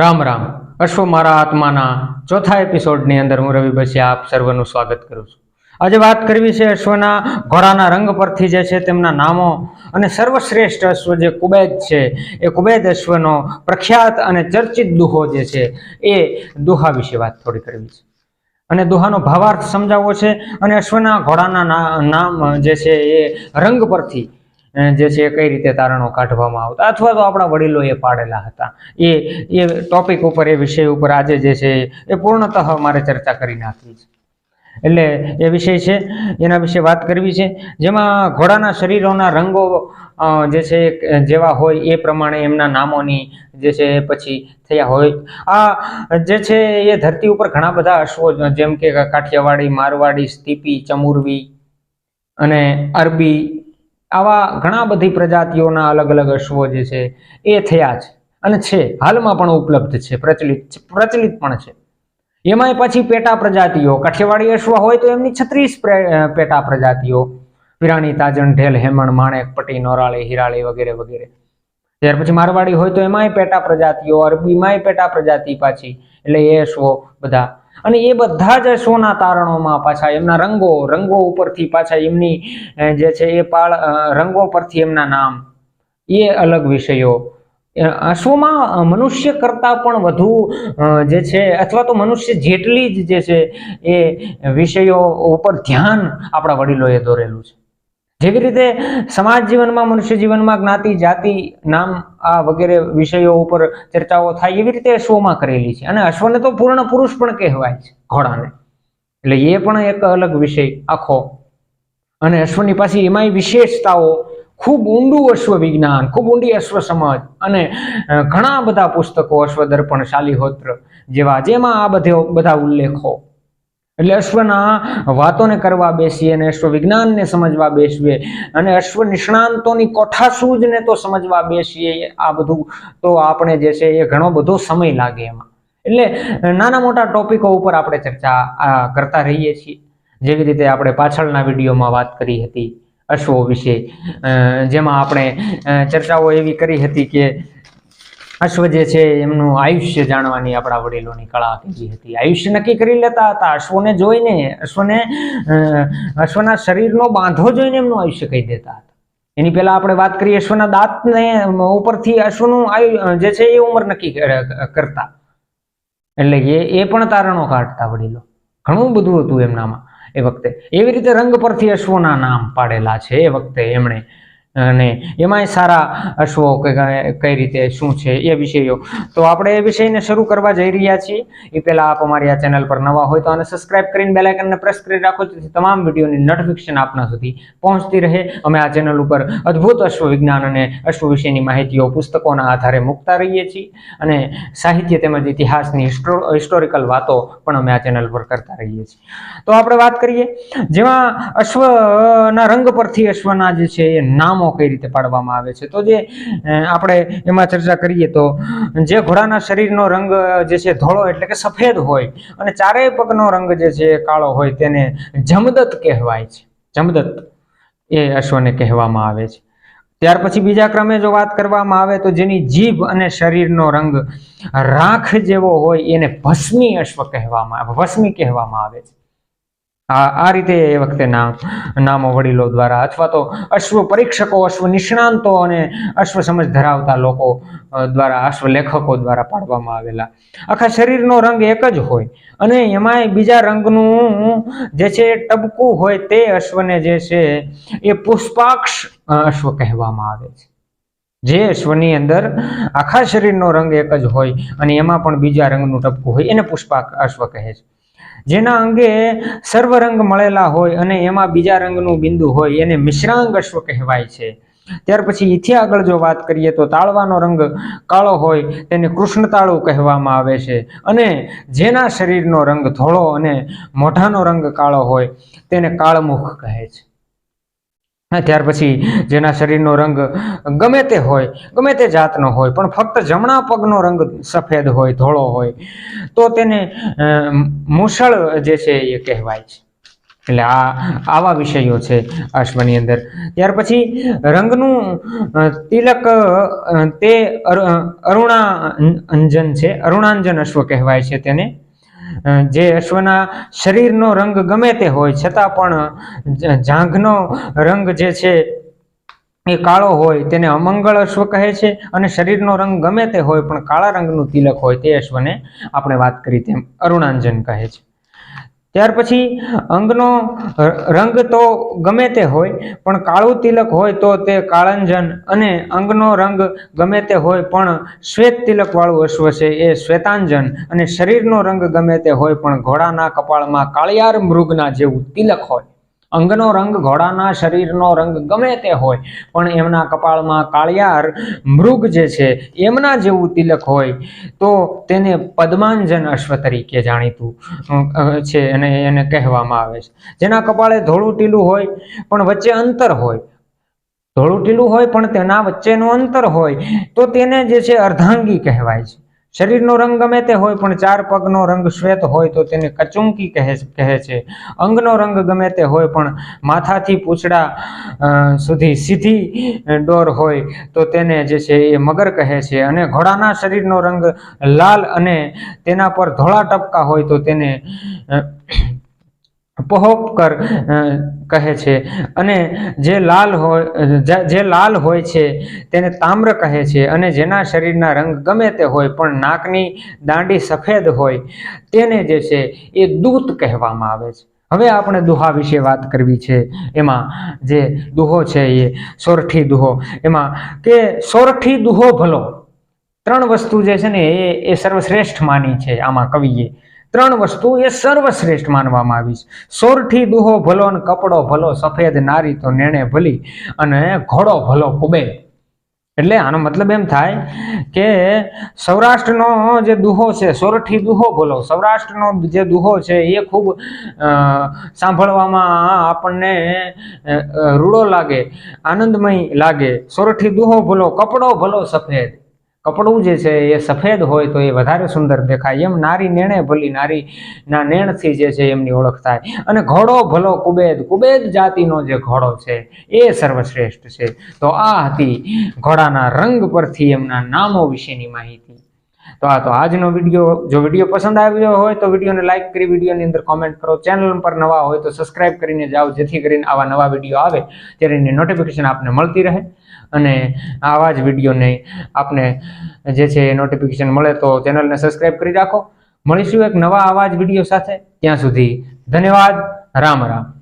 રામ રામ. અશ્વ મારા આત્માના ચોથા એપિસોડની અંદર હું રવિ બસિયા આપ સર્વનું સ્વાગત કરું છું. આજે વાત કરવી છે અશ્વના ઘોડાના રંગ પરથી જે છે તેમના નામો અને સર્વશ્રેષ્ઠ અશ્વ જે કુબેદ છે, એ કુબેદ અશ્વનો પ્રખ્યાત અને ચર્ચિત દુહો જે છે, એ દુહા વિશે વાત થોડી કરવી છે. અને દુહાનો ભાવાર્થ સમજાવવો છે અને અશ્વના ઘોડાના નામ જે છે એ રંગ પરથી જે છે કઈ રીતે તારણો કાઢવામાં આવતા? અથવા તો આપણા વડીલો એ પાડેલા હતા. એ એ ટોપિક ઉપર, એ વિષય ઉપર આજે જે છે એ પૂર્ણતઃ મારે ચર્ચા કરી નાખવી છે. એટલે એ વિષય છે, એના વિશે વાત કરવી છે. જેમાં ઘોડાના શરીરોના રંગો જે છે જેવા હોય એ પ્રમાણે એમના નામોની જે છે પછી થયા હોય. આ જે છે એ ધરતી ઉપર ઘણા બધા અશ્વો, જેમ કે કાઠિયાવાડી, મારવાડી સ્તીપી ચમુરવી અને અરબી આવા ઘણા બધી પ્રજાતિઓના અલગ અલગ અશ્વો જે છે, એ થયા છે. અને છે, હાલમાં પણ ઉપલબ્ધ છે, પ્રચલિત પ્રચલિત પણ છે. એમાંય પછી પેટા પ્રજાતિઓ કાઠિયાવાડી અશ્વ હોય તો એમની છત્રીસ પેટા પ્રજાતિઓ. વિરાણી તાજણ, ઢેલ, હેમણ, માણેક, પટી, નોરાળી, હિરાળી વગેરે વગેરે. ત્યાર પછી મારવાડી હોય તો એમાંય પેટા પ્રજાતિઓ, અરબીમાંય પેટા પ્રજાતિ પાછી. એટલે એ અશ્વો બધા અને એ બધા જ સોના તારણોમાં પાછા એમના રંગો રંગો ઉપરથી પાછા એમની જે છે એ પાળ રંગો પરથી એમના નામ. એ અલગ વિષયો. અશ્વમાં મનુષ્ય કરતાં પણ વધુ જે છે, અથવા તો મનુષ્ય જેટલી જ જે છે એ વિષયો ઉપર ધ્યાન આપણા વડીલોએ દોરેલું છે. જેવી રીતે સમાજ જીવનમાં, મનુષ્ય જીવનમાં જ્ઞાતિ, જાતિ, નામ આ વગેરે વિષયો ઉપર ચર્ચાઓ થાય એવી રીતે અશ્વમાં કરેલી છે. અને અશ્વને તો પૂર્ણ પુરુષ પણ કહેવાય છે, ઘોડાને. એટલે એ પણ એક અલગ વિષય આખો. અને અશ્વની પાસે એમાંય વિશેષતાઓ, ખૂબ ઊંડું અશ્વ વિજ્ઞાન ખૂબ ઊંડી અશ્વ સમજ અને ઘણા બધા પુસ્તકો અશ્વ દર્પણ શાલિહોત્ર જેવા, જેમાં આ બધે, બધા ઉલ્લેખો એટલે અશ્વના વાતોને કરવા બેસીએ અને અશ્વ વિજ્ઞાનને સમજવા બેસીએ અને અશ્વ નિષ્ણાંતોની કોઠાસૂજને તો સમજવા બેસીએ. આ બધું તો આપણે જે છે એ ઘણો બધો સમય લાગે એમાં. એટલે નાના મોટા ટોપિકો ઉપર આપણે ચર્ચા કરતા રહીએ છીએ. જેવી રીતે આપણે પાછળના વિડીયોમાં વાત કરી હતી અશ્વો વિશે. જેમાં આપણે ચર્ચાઓ એવી કરી હતી કે અશ્વ જે છે, એમનું આયુષ્ય જાણવાની આપણા વડીલોની કળા કેવી હતી. આયુષ્ય નક્કી કરી લેતા હતા. અશ્વને જોઈને, અશ્વને અશ્વના શરીરનો બાંધો જોઈને એમનું આયુષ્ય કહી દેતા હતા. એની પહેલા આપણે વાત કરીએ અશ્વના દાંતને ઉપરથી અશ્વનું આયુ જે છે, એ ઉંમર નક્કી કરતા. એટલે એ એ પણ તારણો કાઢતા વડીલો. ઘણું બધું હતું એમનામાં એ વખતે. એવી રીતે રંગ પરથી અશ્વના નામ પાડેલા છે. એ વખતે એમણે અને એમાંય સારા અશ્વો કે કઈ- રીતે શું છે એ વિષયો. તો આપણે એ વિષયને શરૂ કરવા જઈ રહ્યા છીએ. એ પહેલાં આપ અમારી આ ચેનલ પર નવા હોય તો આને સબસ્ક્રાઇબ કરીને બેલાઇકનને પ્રેસ કરી રાખો જેથી તમામ વિડીયોની નોટિફિકેશન આપના સુધી પહોંચતી રહે. અમે આ ચેનલ ઉપર અદ્ભુત અશ્વ વિજ્ઞાન અને અશ્વ વિશેની માહિતીઓ પુસ્તકોના આધારે મૂકતા રહીએ છીએ અને સાહિત્ય તેમજ ઇતિહાસની હિસ્ટોરિકલ વાતો પણ અમે આ ચેનલ પર કરતા રહીએ છીએ. તો આપણે વાત કરીએ. જેમાં અશ્વના રંગ પરથી અશ્વના જે છે એ નામો કઈ રીતે પાડવામાં આવે છે? તો જે આપણે એમાં ચર્ચા કરીએ તો, જે ઘોડાના શરીરનો રંગ જે છે ધોળો એટલે કે સફેદ હોય અને ચારેય પગનો રંગ જે છે કાળો હોય તેને જમદત કહેવાય છે. જમદત એ અશ્વને કહેવામાં આવે છે. ત્યાર પછી બીજા ક્રમે જો વાત કરવામાં આવે તો જેની જીભ અને શરીરનો રંગ રાખ જેવો હોય એને ભસ્મી અશ્વ કહેવામાં, ભસ્મી કહેવામાં આવે છે. આ આ રીતે એ વખતે નામ નામો વડીલો દ્વારા અથવા તો અશ્વ પરીક્ષકો, અશ્વ નિષ્ણાંતો અને અશ્વ સમજ ધરાવતા લોકો દ્વારા અશ્વ લેખકો દ્વારા પાડવામાં આવેલા. આખા શરીરનો રંગ એક જ હોય અને એમાંય બીજા રંગનું જે છે ટબકું હોય તે અશ્વને જે છે એ પુષ્પાક્ષ અશ્વ કહેવામાં આવે છે. જે અશ્વની અંદર આખા શરીરનો રંગ એક જ હોય અને એમાં પણ બીજા રંગનું ટપકું હોય એને પુષ્પાક, અશ્વ કહે છે. જેના અંગે સર્વ રંગ મળેલા હોય અને એમાં બીજા રંગનું બિંદુ હોય એને મિશ્રાંગ અશ્વ કહેવાય છે. ત્યાર પછી એથી આગળ જો વાત કરીએ તો તાળવાનો રંગ કાળો હોય તેને કૃષ્ણતાળું કહેવામાં આવે છે અને જેના શરીરનો રંગ ધોળો અને મોઢાનો રંગ કાળો હોય તેને કાળમુખ કહે છે. ત્યાર પછી જેના શરીરનો રંગ ગમે તે હોય, ગમે તે જાતનો હોય, પણ ફક્ત જમણા પગનો રંગ સફેદ હોય, ધોળો હોય, તો તેને મુસળ જે છે એ કહેવાય છે. એટલે આ, આવા વિષયો છે અશ્વની અંદર. ત્યાર પછી રંગનું તિલક તે અરુણાંજન છે, અરુણાંજન અશ્વ કહેવાય છે તેને. જે અશ્વના શરીરનો રંગ ગમે તે હોય, છતાં પણ જાંઘનો રંગ જે છે એ કાળો હોય, તેને અમંગળ અશ્વ કહે છે અને શરીરનો રંગ ગમે તે હોય, પણ કાળા રંગનું તિલક હોય, તે અશ્વને આપણે વાત કરી તેમ અરુણાંજન કહે છે. ત્યાર પછી અંગનો રંગ તો ગમે તે હોય, પણ કાળું તિલક હોય તો તે કાળંજન અને અંગનો રંગ ગમે તે હોય, પણ શ્વેત તિલકવાળું અશ્વ છે એ શ્વેતાંજન અને શરીરનો રંગ ગમે તે હોય, પણ ઘોડાના કપાળમાં કાળિયાર મૃગના જેવું તિલક હોય. અંગનો રંગ ઘોડાના શરીરનો રંગ ગમે તે હોય, પણ એમના કપાળમાં કાળિયાર મૃગ જે છે, એમના જેવું તિલક હોય, તો તેને પદ્માંજન અશ્વ તરીકે જાણીતું છે અને એને કહેવામાં આવે છે. જેના કપાળે ધોળું ટીલું હોય, પણ વચ્ચે અંતર હોય. ધોળું ટીલું હોય, પણ તેના વચ્ચેનું અંતર હોય, તો તેને જે છે અર્ધાંગી કહેવાય છે. શરીરનો રંગ ગમે તે હોય, પણ ચાર પગનો રંગ શ્વેત હોય તો તેને કચુંકી કહે કહે છે. અંગનો રંગ ગમે તે હોય, પણ માથાથી પૂંછડા સુધી સીધી ડોર હોય તો તેને જે છે એ મગર કહે છે. અને ઘોડાના શરીરનો રંગ લાલ અને તેના પર ધોળા ટપકા હોય તો તેને પહોપકર કહે છે. અને જે લાલ હોય જે- લાલ હોય છે, તેને તામ્ર કહે છે. અને જેના શરીરના રંગ ગમે તે હોય, પણ નાકની દાંડી સફેદ હોય, તેને જે છે એ દૂત કહેવામાં આવે છે. હવે આપણે દુહા વિશે વાત કરવી છે. એમાં જે દુહો છે એ સોરઠી દુહો. એમાં કે સોરઠી દુહો ભલો. ત્રણ વસ્તુ જે છે ને એ એ સર્વશ્રેષ્ઠ માની છે આમાં કવિએ. ત્રણ વસ્તુ એ સર્વશ્રેષ્ઠ માનવામાં આવી છે. સોરઠી દુહો ભલો અને કપડો ભલો, સફેદ નારી તો નેણે ભલી અને ઘોડો ભલો કુબેર. એટલે આનો મતલબ એમ થાય કે સૌરાષ્ટ્રનો જે દુહો છે, સોરઠી દુહો બોલો સૌરાષ્ટ્રનો જે દુહો છે એ ખૂબ સાંભળવામાં આપણને રૂડો લાગે, આનંદમય લાગે. સોરઠી દુહો ભલો, કપડો ભલો, સફેદ. કપડું જે છે એ સફેદ હોય તો એ વધારે સુંદર દેખાય. એમ નારી નેણે ભલી નારી ના નેણથી જે છે એમની ઓળખ થાય. અને ઘોડો ભલો કુબેદ કુબેદ જાતિનો જે ઘોડો છે એ સર્વશ્રેષ્ઠ છે. તો આ હતી ઘોડાના રંગ પરથી એમના નામો વિશેની માહિતી. તો આ તો આજનો વીડિયો, જો વીડિયો પસંદ આવ્યો હોય તો વિડીયોને લાઇક કરી, વિડીયોની અંદર કોમેન્ટ કરો. ચેનલ પર નવા હોય તો સબસ્ક્રાઇબ કરીને જાઓ, જેથી કરીને આવા નવા વીડિયો આવે, ત્યારે એની નોટિફિકેશન આપને મળતી રહે. અને આવા જ વિડીયોને આપને જે છે નોટિફિકેશન મળે તો ચેનલને સબસ્ક્રાઇબ કરી રાખો. મળીશું એક નવા આવા જ વીડિયો સાથે. ત્યાં સુધી ધન્યવાદ. રામ રામ.